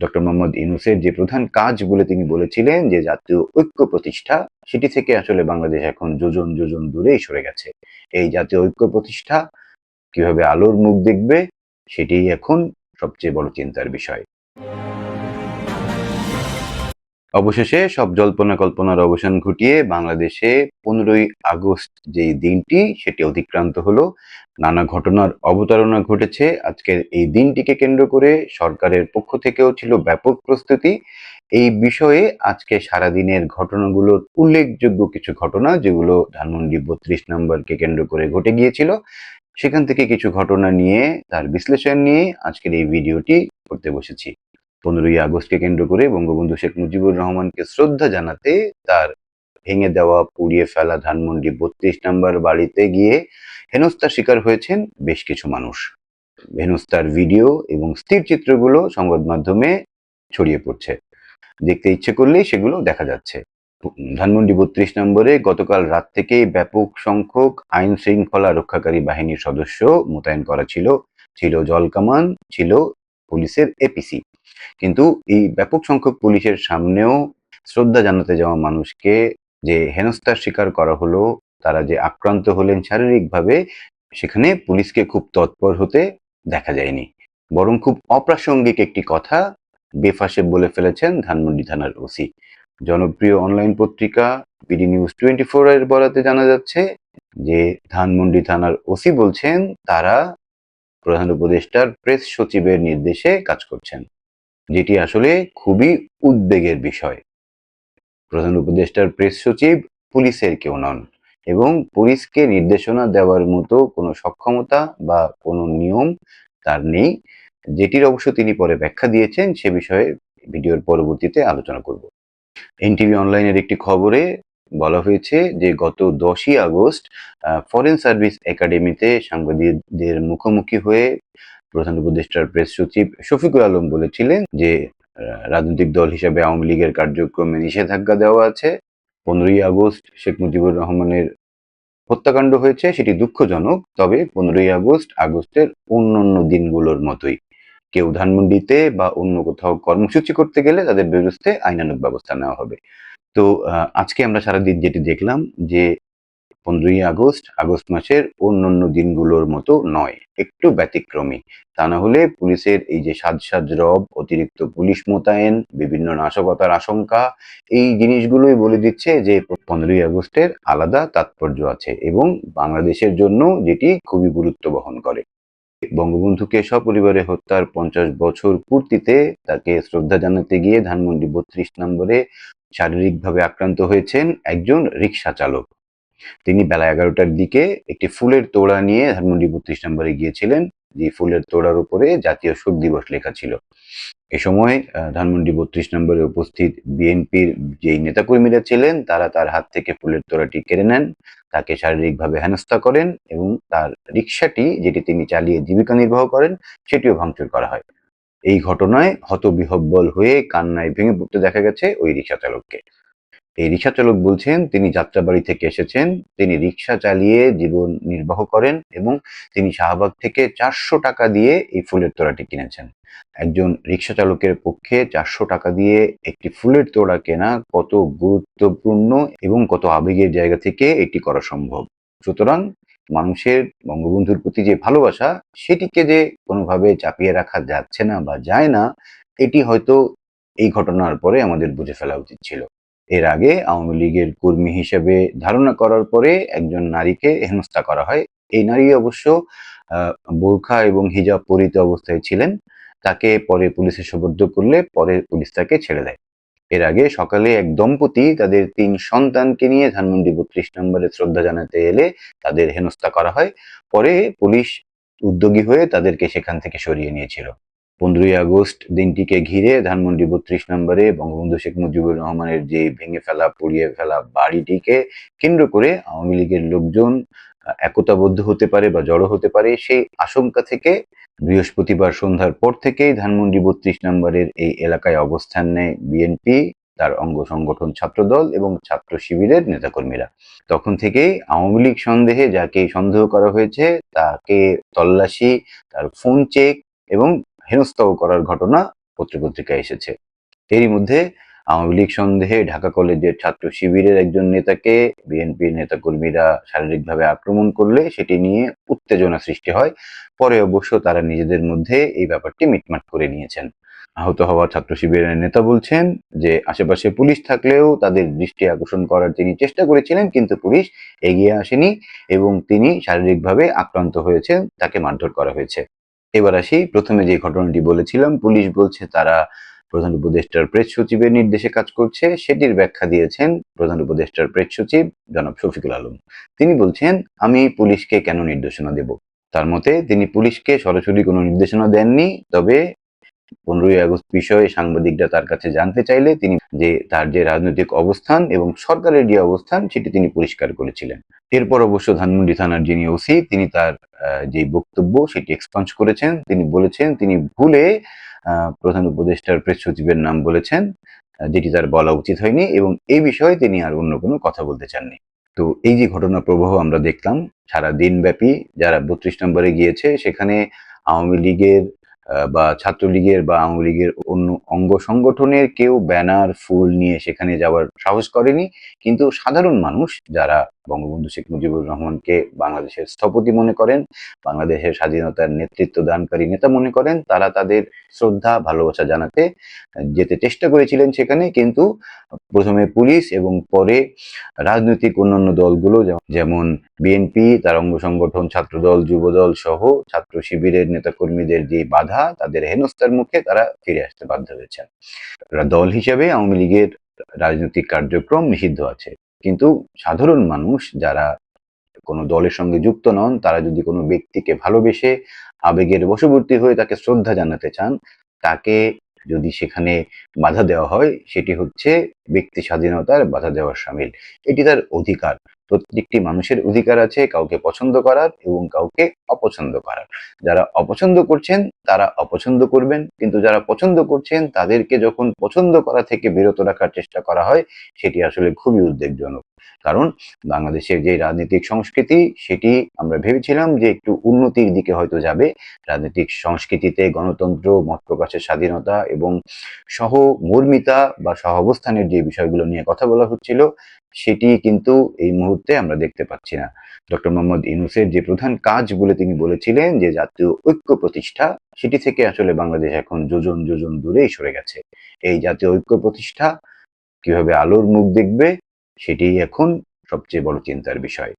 Doctor Mohammad ইউনুসের যে প্রধান কাজ বলে তিনি বলেছিলেন যে জাতীয় ঐক্য প্রতিষ্ঠা, সেটি থেকে আসলে বাংলাদেশ এখন যোজন যোজন দূরেই সরে গেছে। এই জাতীয় ঐক্য প্রতিষ্ঠা কীভাবে আলোর মুখ দেখবে সেটি এখন সবচেয়ে বড় চিন্তার বিষয়। অবশেষে সব জল্পনা কল্পনার অবসান ঘটিয়ে বাংলাদেশে পনেরোই আগস্ট যে দিনটি, সেটি অতিক্রান্ত হলো। নানা ঘটনার অবতারণা ঘটেছে। আজকের এই দিনটিকে কেন্দ্র করে সরকারের পক্ষ থেকেও ছিল ব্যাপক প্রস্তুতি। এই বিষয়ে আজকে সারাদিনের ঘটনাগুলোর উল্লেখযোগ্য কিছু ঘটনা, যেগুলো ধানমন্ডি বত্রিশ নম্বরকে কেন্দ্র করে ঘটে গিয়েছিল, সেখান থেকে কিছু ঘটনা নিয়ে তার বিশ্লেষণ নিয়ে আজকের এই ভিডিওটি করতে বসেছি। পনেরোই আগস্টকে কেন্দ্র করে বঙ্গবন্ধু শেখ মুজিবুর রহমানকে শ্রদ্ধা জানাতে তার ভেঙে দেওয়া, পুড়িয়ে ফেলা ধানমন্ডি বত্রিশ নম্বর বাড়িতে গিয়ে হেনস্থার শিকার হয়েছেন বেশ কিছু মানুষ। হেনস্থার ভিডিও এবং স্থির চিত্রগুলো সংবাদ মাধ্যমে ছড়িয়ে পড়ছে। দেখতে ইচ্ছে করলেই সেগুলো দেখা যাচ্ছে। ধানমন্ডি বত্রিশ নম্বরে গতকাল রাত থেকেই ব্যাপক সংখ্যক আইন শৃঙ্খলা রক্ষাকারী বাহিনীর সদস্য মোতায়েন করা ছিল। ছিল জলকামান ছিল পুলিশের এপিসি। কিন্তু এই ব্যাপক সংখ্যক পুলিশের সামনেও শ্রদ্ধা জানাতে যাওয়া মানুষকে যে হেনস্থার শিকার করা হলো, তারা যে আক্রান্ত হলেন শারীরিকভাবে, সেখানে পুলিশকে খুব তৎপর হতে দেখা যায়নি। বরং খুব অপ্রাসঙ্গিক একটি কথা বেফাসে বলে ফেলেছেন ধানমন্ডি থানার ওসি। জনপ্রিয় অনলাইন পত্রিকা বিডি নিউজ টোয়েন্টি ফোর এর বরাতে জানা যাচ্ছে যে ধানমন্ডি থানার ওসি বলছেন, তারা প্রধান উপদেষ্টার প্রেস সচিবের নির্দেশে কাজ করছেন। যেটি আসলে খুবই উদ্বেগের বিষয়। প্রধান উপদেষ্টার প্রেস সচিব পুলিশের কেউ নন এবং পুলিশকে নির্দেশনা দেওয়ার মতো কোনো সক্ষমতা বা কোনো নিয়ম তার নেই, যেটির অবশ্য তিনি পরে ব্যাখ্যা দিয়েছেন সে বিষয়ে ভিডিওর পরবর্তীতে আলোচনা করব। এনটিভি অনলাইনের একটি খবরে বলা হয়েছে যে গত দশই আগস্ট ফরেন সার্ভিস একাডেমিতে সাংবাদিকদের মুখোমুখি হয়ে প্রধান উপদেষ্টার প্রেস সচিব শফিকুল আলম বলেছিলেন যে রাজনৈতিক দল হিসেবে আওয়ামী লীগের কার্যক্রমে নিষেধাজ্ঞা দেওয়া আছে। পনেরোই আগস্ট শেখ মুজিবুর রহমানের হত্যাকাণ্ড হয়েছে, সেটি দুঃখজনক। তবে পনেরোই আগস্ট আগস্টের অন্যান্য দিনগুলোর মতোই। কেউ ধানমন্ডিতে বা অন্য কোথাও কর্মসূচি করতে গেলে তাদের বিরুদ্ধে আইনানুক ব্যবস্থা নেওয়া হবে। তো আজকে আমরা সারাদিন যেটি দেখলাম যে পনেরোই আগস্ট আগস্ট মাসের অন্যান্য দিনগুলোর মতো নয়, একটু ব্যতিক্রমী। তা না হলে পুলিশের এই যে সাজ সাজ রব, অতিরিক্ত পুলিশ মোতায়েন, বিভিন্ন নাশকতার আশঙ্কা, এই জিনিসগুলোই বলে দিচ্ছে যে পনেরোই আগস্টের আলাদা তাৎপর্য আছে এবং বাংলাদেশের জন্য যেটি খুবই গুরুত্ব বহন করে। বঙ্গবন্ধুকে সপরিবারে হত্যার পঞ্চাশ বছর পূর্তিতে তাকে শ্রদ্ধা জানাতে গিয়ে ধানমন্ডি বত্রিশ নম্বরে শারীরিকভাবে আক্রান্ত হয়েছেন একজন রিক্সা চালক তিনি বেলা এগারোটার দিকে একটি ফুলের তোড়া নিয়ে ধানমন্ডি বত্রিশ নম্বরে গিয়েছিলেন। যে ফুলের তোড়ার উপরে জাতীয় শোক দিবস লেখা ছিল। এ সময় ধানমন্ডি বত্রিশ নম্বরে উপস্থিত বিএনপির যেই নেতাকর্মীরা ছিলেন, তারা তার হাত থেকে ফুলের তোড়াটি কেড়ে নেন, তাকে শারীরিকভাবে হেনস্থা করেন এবং তার রিক্সাটি যেটি তিনি চালিয়ে জীবিকা নির্বাহ করেন, সেটিও ভাঙচুর করা হয়। এই ঘটনায় হতবিহব্বল হয়ে কান্নায় ভেঙে পড়তে দেখা গেছে ওই রিক্সা চালককে এই রিক্সা চালক বলছেন, তিনি যাত্রাবাড়ি থেকে এসেছেন, তিনি রিক্সা চালিয়ে জীবন নির্বাহ করেন এবং তিনি শাহবাগ থেকে চারশো টাকা দিয়ে এই ফুলের তোড়াটি কিনেছেন। একজন রিক্সা চালকের পক্ষে চারশো টাকা দিয়ে একটি ফুলের তোড়া কেনা কত গুরুত্বপূর্ণ এবং কত আবেগের জায়গা থেকে এটি করা সম্ভব। সুতরাং মানুষের বঙ্গবন্ধুর প্রতি যে ভালোবাসা, সেটিকে যে কোনোভাবে চাপিয়ে রাখা যাচ্ছে না বা যায় না, এটি হয়তো এই ঘটনার পরে আমাদের বুঝে ফেলা উচিত ছিল। এর আগে আওয়ামী লীগের কর্মী হিসেবে ধারণা করার পরে একজন নারীকে হেনস্থা করা হয়। এই নারী অবশ্য বোরখা এবং হিজাব পরিত অবস্থায় ছিলেন। তাকে পরে পুলিশে সুবদ্ধ করলে পরে পুলিশ তাকে ছেড়ে দেয়। এর আগে সকালে এক দম্পতি তাদের তিন সন্তানকে নিয়ে ধানমন্ডি বত্রিশ নম্বরে শ্রদ্ধা জানাতে এলে তাদের হেনস্থা করা হয়। পরে পুলিশ উদ্যোগী হয়ে তাদেরকে সেখান থেকে সরিয়ে নিয়েছিল। পনেরোই আগস্ট দিনটিকে ঘিরে ধানমন্ডি বত্রিশ নম্বরে বঙ্গবন্ধু শেখ মুজিবুর রহমানের যে ভেঙে ফেলা, পুড়িয়ে ফেলা বাড়িটিকে কেন্দ্র করে আওয়ামী লীগের লোকজন একতাবদ্ধ হতে পারে বা জড়ো হতে পারে সেই আশঙ্কা থেকে বৃহস্পতিবার সন্ধ্যার পর থেকেই ধানমন্ডি বত্রিশ নম্বরের এই এলাকায় অবস্থান নেয় বিএনপি, তার অঙ্গ সংগঠন ছাত্রদল এবং ছাত্র শিবিরের নেতাকর্মীরা। তখন থেকেই আওয়ামী লীগ সন্দেহে যাকে সন্দেহ করা হয়েছে তাকে তল্লাশি, তার ফোন চেক এবং হেনস্থাও করার ঘটনা পত্রপত্রিকায় এসেছে। এরই মধ্যে আওয়ামী লীগ সন্দেহে ঢাকা কলেজের ছাত্র শিবিরের একজন নেতাকে বিএনপির নেতাকর্মীরা শারীরিকভাবে আক্রমণ করলে সেটি নিয়ে উত্তেজনা সৃষ্টি হয়। পরে অবশ্য তারা নিজেদের মধ্যে এই ব্যাপারটি মিটমাট করে নিয়েছেন। আহত হওয়া ছাত্র শিবিরের নেতা বলছেন যে, আশেপাশে পুলিশ থাকলেও তাদের দৃষ্টি আকর্ষণ করার তিনি চেষ্টা করেছিলেন কিন্তু পুলিশ এগিয়ে আসেনি এবং তিনি শারীরিকভাবে আক্রান্ত হয়েছেন, তাকে মারধর করা হয়েছে। এবার আসি, প্রথমে যে ঘটনাটি বলেছিলাম, পুলিশ বলছে তারা প্রধান উপদেষ্টার প্রেস সচিবের নির্দেশে কাজ করছে, সেটির ব্যাখ্যা দিয়েছেন প্রধান উপদেষ্টার প্রেস সচিব জনাব শফিকুল আলম। তিনি বলছেন, আমি পুলিশকে কেন নির্দেশনা দেব? তার মতে, তিনি পুলিশকে সরাসরি কোনো নির্দেশনা দেননি, তবে পনেরোই আগস্ট বিষয়ে সাংবাদিকরা তার কাছে জানতে চাইলে তিনি যে তার যে রাজনৈতিক অবস্থান এবং সরকারের যে অবস্থান, সেটি তিনি পরিষ্কার করেছিলেন। এরপর অবশ্য ধানমন্ডি থানার যিনি ওসি, তিনি তার যে বক্তব্য, সেটি এক্সপাঞ্জ করেছেন। তিনি বলেছেন, তিনি ভুলে প্রধান উপদেষ্টার প্রেস সচিবের নাম বলেছেন যেটি তার বলা উচিত হয়নি এবং এই বিষয়ে তিনি আর অন্য কোনো কথা বলতে চাননি। তো এই যে ঘটনা প্রবাহ আমরা দেখলাম, সারা দিনব্যাপী যারা বত্রিশ নম্বরে গিয়েছে, সেখানে আওয়ামী লীগের বা ছাত্রলীগের বা আওয়ামী লীগের অন্য অঙ্গ সংগঠনের কেউ ব্যানার, ফুল নিয়ে সেখানে যাওয়ার সাহস করেনি। কিন্তু সাধারণ মানুষ যারা বঙ্গবন্ধু শেখ মুজিবুর রহমানকে বাংলাদেশের স্থপতি মনে করেন, বাংলাদেশের স্বাধীনতার নেতৃত্ব দানকারী নেতা মনে করেন, তারা তাদের শ্রদ্ধা, ভালোবাসা জানাতে যেতে চেষ্টা করেছিলেন সেখানে, কিন্তু প্রথমে পুলিশ এবং পরে রাজনৈতিক অন্যান্য দলগুলো, যেমন বিএনপি, তার অঙ্গ সংগঠন ছাত্রদল, যুবদল সহ ছাত্র শিবিরের নেতাকর্মীদের যে বাধা, তাদের হেনস্থার মুখে তারা ফিরে আসতে বাধ্য হয়েছেন। দল হিসেবে আওয়ামী লীগের রাজনৈতিক কার্যক্রম নিষিদ্ধ আছে। কিন্তু সাধারণ মানুষ যারা কোনো দলের সঙ্গে যুক্ত নন, তারা যদি কোনো ব্যক্তিকে ভালোবেসে আবেগের বশবর্তী হয়ে তাকে শ্রদ্ধা জানাতে চান, তাকে যদি সেখানে বাধা দেওয়া হয়, সেটি হচ্ছে ব্যক্তি স্বাধীনতার বাধা দেওয়ার সামিল। এটি তার অধিকার। প্রত্যেকটি মানুষের অধিকার আছে, কাউকে পছন্দ করার এবং কাউকে অপছন্দ করার। যারা অপছন্দ করছেন, তারা অপছন্দ করবেন, কিন্তু যারা পছন্দ করছেন, তাদেরকে যখন পছন্দ করা থেকে বিরত রাখার চেষ্টা করা হয়, সেটি আসলে খুবই উদ্বেগজনক। কারণ বাংলাদেশের যে রাজনৈতিক সংস্কৃতি, সেটি আমরা ভেবেছিলাম যে একটু উন্নতির দিকে হয়তো যাবে। রাজনৈতিক সংস্কৃতিতে গণতন্ত্র, মত প্রকাশের স্বাধীনতা এবং সহমর্মিতা বা সহ অবস্থানের যে বিষয়গুলো নিয়ে কথা বলা হচ্ছিল সেটি কিন্তু এই মুহূর্তে আমরা দেখতে পাচ্ছি না। ডক্টর মোহাম্মদ ইনুসের যে প্রধান কাজ বলে তিনি বলেছিলেন যে জাতীয় ঐক্য প্রতিষ্ঠা, সেটি থেকে আসলে বাংলাদেশ এখন যোজন যোজন দূরেই সরে গেছে। এই জাতীয় ঐক্য প্রতিষ্ঠা কীভাবে আলোর মুখ দেখবে সেটি এখন সবচেয়ে বড় চিন্তার বিষয়।